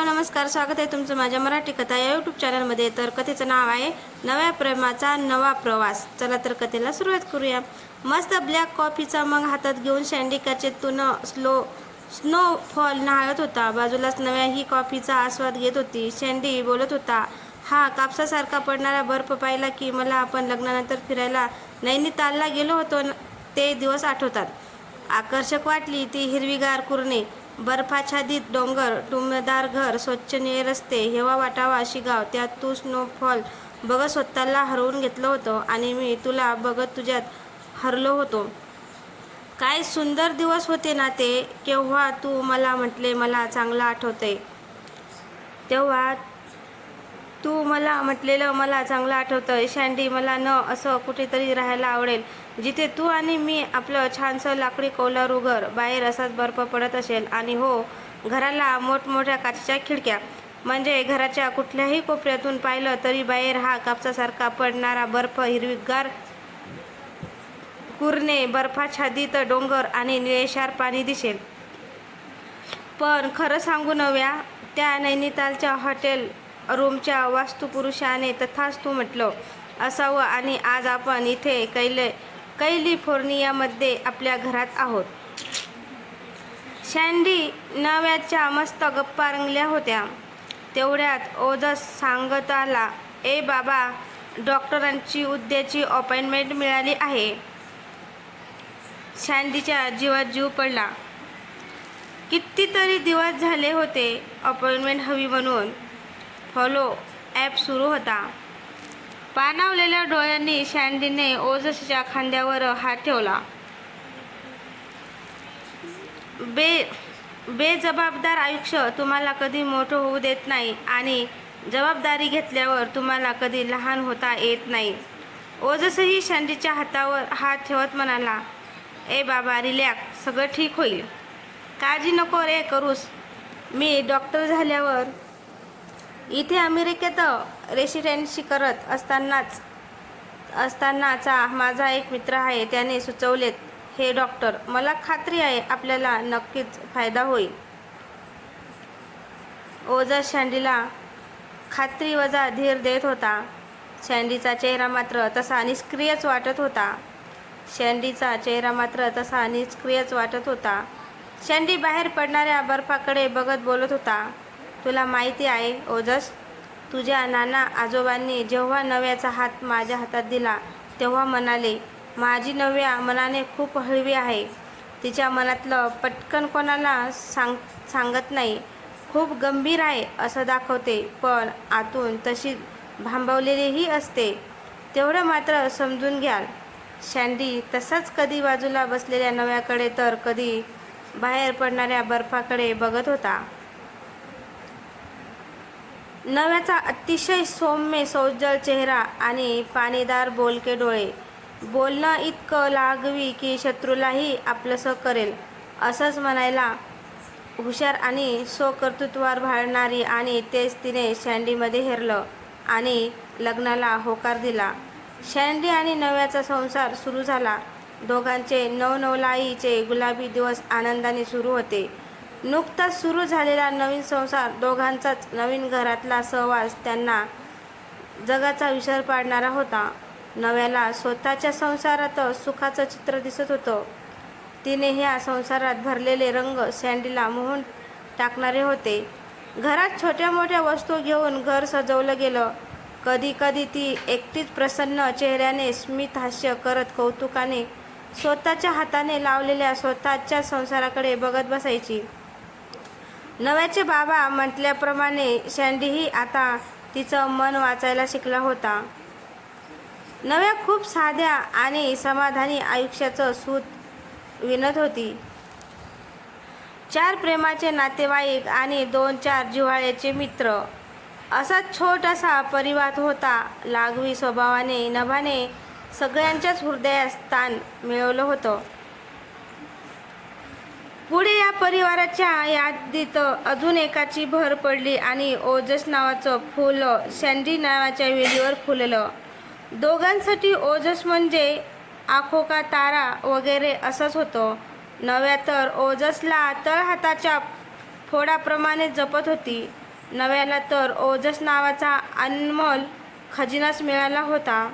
Hello नमस्कार. स्वागत आहे तुमचं माझ्या मराठी कथा या यूट्यूब चॅनलमध्ये तर कथेचं नाव आहे नव्या प्रेमाचा नवा प्रवास. चला तर कथेला सुरुवात करूया. मस्त ब्लॅक कॉफीचा मग हातात घेऊन शँडिकाचे तुन स्लो स्नोफॉल न्हाळत होता. बाजूलाच नव्या ही कॉफीचा आस्वाद घेत होती. शँडी बोलत होता हा कापसासारखा पडणारा बर्फ पाहिला की मला आपण लग्नानंतर फिरायला नैनितालला गेलो होतो ते दिवस आठवतात. आकर्षक वाटली ती हिरवीगार कुरणे. बर्फाच्छादित डोंगर टुमदार घर स्वच्छ निळे रस्ते हेवा वाटावा अशी गाव त्यात तू स्नोफॉल बघत स्वतःला हरवून घेतलं होतं आणि मी तुला बघत तुझ्यात हरलो होतो. काय सुंदर दिवस होते ना ते केव्हा तू मला म्हटले मला चांगलं आठवते तेव्हा तू मला म्हटलेलं मला चांगलं आठवतं शँडी मला न असं कुठेतरी राहायला आवडेल. जिथे तू आणि मी आपलं छानसं लाकडी कौलारू घर बाहेर असाच बर्फ पडत असेल आणि हो घराला मोठमोठ्या काचेच्या खिडक्या. म्हणजे घराच्या कुठल्याही कोपऱ्यातून पाहिलं तरी बाहेर हा कापसासारखा पडणारा बर्फ हिरवीगार कुरणे बर्फाच्छादित डोंगर आणि निळेशार पाणी दिसेल. पण खरं सांगू नव्या त्या नैनितालच्या हॉटेल रूमच्या वास्तुपुरुषाने तथास्तू म्हटलं असावं आणि आज आपण इथे कैले कैलिफोर्नियामध्ये आपल्या घरात आहोत. शँडी नव्याच्या मस्त गप्पा रंगल्या होत्या. तेवढ्यात ओजस सांगत आला ए बाबा डॉक्टरांची उद्याची अपॉइंटमेंट मिळाली आहे. शँडीच्या जीवात जीव पडला. कितीतरी दिवस झाले होते अपॉइंटमेंट हवी म्हणून. फॉलो ॲप सुरू होता. पाणावलेल्या डोळ्यांनी शँडीने ओजसच्या खांद्यावर हात ठेवला. बे बेजबाबदार आयुष्य तुम्हाला कधी मोठं होऊ देत नाही आणि जबाबदारी घेतल्यावर तुम्हाला कधी लहान होता येत नाही. ओजसही शँडीच्या हातावर हात ठेवत म्हणाला ए बाबा रिलॅक्स सगळं ठीक होईल. काळजी नको रे करूस. मी डॉक्टर झाल्यावर इथे अमेरिकेत रेसिडेन्सी करत असतानाच असतानाचा माझा एक मित्र आहे त्याने सुचवलेत हे डॉक्टर मला खात्री आहे आपल्याला नक्कीच फायदा होईल. ओजस शँडीला खात्री वजा धीर देत होता. शँडीचा चेहरा मात्र तसा निष्क्रियच वाटत होता. शँडीचा चेहरा मात्र तसा निष्क्रियच वाटत होता. शँडी बाहेर पडणाऱ्या बर्फाकडे बघत बोलत होता. तुला माहिती आहे ओजस तुझ्या नाना आजोबांनी जेव्हा नव्याचा हात माझ्या हातात दिला तेव्हा म्हणाले माझी नव्या मनाने खूप हळवी आहे. तिच्या मनातलं पटकन कोणाला सांग सांगत नाही. खूप गंभीर आहे असं दाखवते पण आतून तशी भांबवलेलीही असते. तेवढं मात्र समजून घ्याल. शँडी तसाच कधी बाजूला बसलेल्या नव्याकडे तर कधी बाहेर पडणाऱ्या बर्फाकडे बघत होता. नव्याचा अतिशय सौम्य सौज्जल चेहरा आणि पाणीदार बोलके डोळे. बोलणं इतकं लागवी की शत्रूलाही आपलंसं करेल असंच म्हणायला हुशार आणि स्वकर्तृत्वावर भाळणारी आणि तेच तिने शँडीमध्ये हेरलं आणि लग्नाला होकार दिला. शँडी आणि नव्याचा संसार सुरू झाला. दोघांचे नवनवलाईचे गुलाबी दिवस आनंदाने सुरू होते. नुकताच सुरू झालेला नवीन संसार दोघांचाच नवीन घरातला सहवास त्यांना जगाचा विसर पाडणारा होता. नव्याला स्वतःच्या संसारात सुखाचं चित्र दिसत होतं. तिने ह्या संसारात भरलेले रंग सँडीला मोहून टाकणारे होते. घरात छोट्या मोठ्या वस्तू घेऊन घर सजवलं गेलं. कधी कधी ती एकटीच प्रसन्न चेहऱ्याने स्मित हास्य करत कौतुकाने स्वतःच्या हाताने लावलेल्या स्वतःच्या संसाराकडे बघत बसायची. नव्याचे बाबा म्हटल्याप्रमाणे सँडीही आता तिचं मन वाचायला शिकला होता. नव्या खूप साध्या आणि समाधानी आयुष्याचं सूत विणत होती. चार प्रेमाचे नातेवाईक आणि दोन चार जिव्हाळ्याचे मित्र. असा छोटासा परिवार होता. लागवी स्वभावाने नभाने सगळ्यांच्याच हृदयात स्थान मिळवलं होतं. पुढे या परिवाराच्या यादीत अजून एकाची भर पडली आणि ओजस नावाचं फुल सँडी नावाच्या वेलीवर फुललं. दोघांसाठी ओजस म्हणजे आखोका तारा वगैरे असंच होतं. नव्या तर ओजसला तळहाताच्या फोडाप्रमाणे जपत होती. नव्याला तर ओजस नावाचा अनमोल खजिनाच मिळाला होता.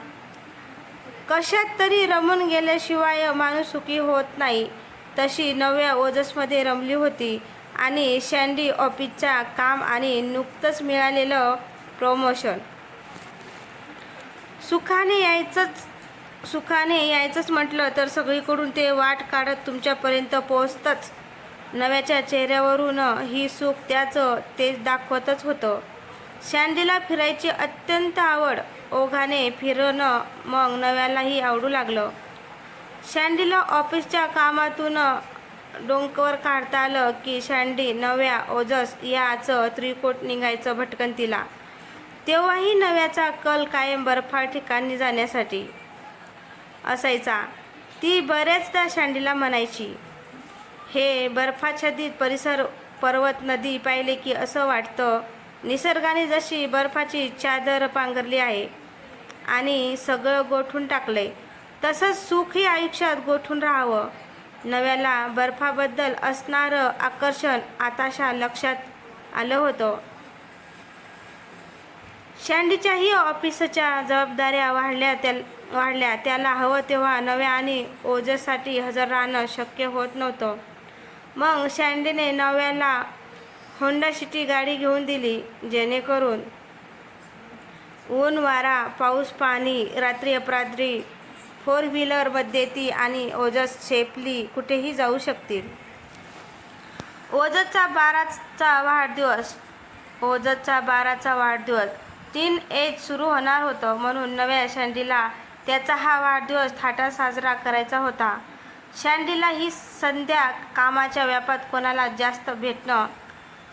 कशात तरी रमून गेल्याशिवाय माणूस सुखी होत नाही. तशी नव्या ओजसमध्ये रमली होती आणि शँडी ऑफिसचा काम आणि नुकतंच मिळालेलं प्रमोशन सुखाने यायचंच सुखाने यायचंच म्हटलं तर सगळीकडून ते वाट काढत तुमच्यापर्यंत पोहोचतंच. नव्याच्या चेहऱ्यावरून ही सुख त्याचं ते दाखवतच होतं. शँडीला फिरायची अत्यंत आवड. ओघाने फिरणं मग नव्यालाही आवडू लागलं. शँडीला ऑफिसच्या कामातून डोंकवर काढता आलं की शँडी नव्या ओजस याचं त्रिकोट निघायचं भटकंतीला तेव्हाही नव्याचा कल कायम बर्फाळ ठिकाणी जाण्यासाठी असायचा. ती बऱ्याचदा शँडीला म्हणायची हे बर्फाच्छादित परिसर पर्वत नदी पाहिले की असं वाटतं निसर्गाने जशी बर्फाची चादर पांघरली आहे आणि सगळं गोठून टाकलं आहे तसंच सुखही आयुष्यात गोठून राहावं. नव्याला बर्फाबद्दल असणारं आकर्षण आताशा लक्षात आलं होतं. शँडीच्याही ऑफिसच्या जबाबदाऱ्या वाढल्या त्या वाढल्या. त्याला हवं तेव्हा नव्या आणि ओजसाठी हजर राहणं शक्य होत नव्हतं. मग शँडीने नव्याला होंडा सिटी गाडी घेऊन दिली जेणेकरून ऊन वारा पाऊस पाणी रात्री अपरात्री फोर व्हीलरमध्ये ती आणि ओजस शेपली कुठेही जाऊ शकतील. ओजसचा बाराचा वाढदिवस ओजसचा बाराचा वाढदिवस तीन एज सुरू होणार होतं म्हणून नव्या शँडीला त्याचा हा वाढदिवस थाटा साजरा करायचा होता. शँडीला ही संध्या कामाच्या व्यापात कोणाला जास्त भेटणं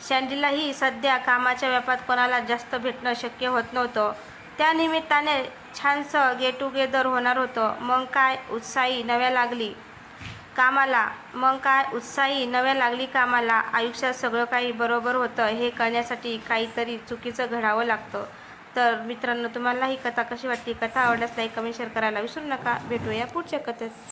शँडीला ही सध्या कामाच्या व्यापात कोणाला जास्त भेटणं शक्य होत नव्हतं. त्यानिमित्ताने छानसं गेट टुगेदर होणार होतं. मग काय उत्साही नव्या लागली? कामाला. मग काय उत्साही नव्या लागली कामाला? आयुष्यात सगळं काही बरोबर होतं हे कळण्यासाठी काहीतरी चुकीचं घडावं लागतं. तर मित्रांनो तुम्हाला ही कथा कशी वाटली? कथा आवडल्यास लाईक कमेंट शेअर करायला विसरू नका. भेटूया पुढच्या कथेत.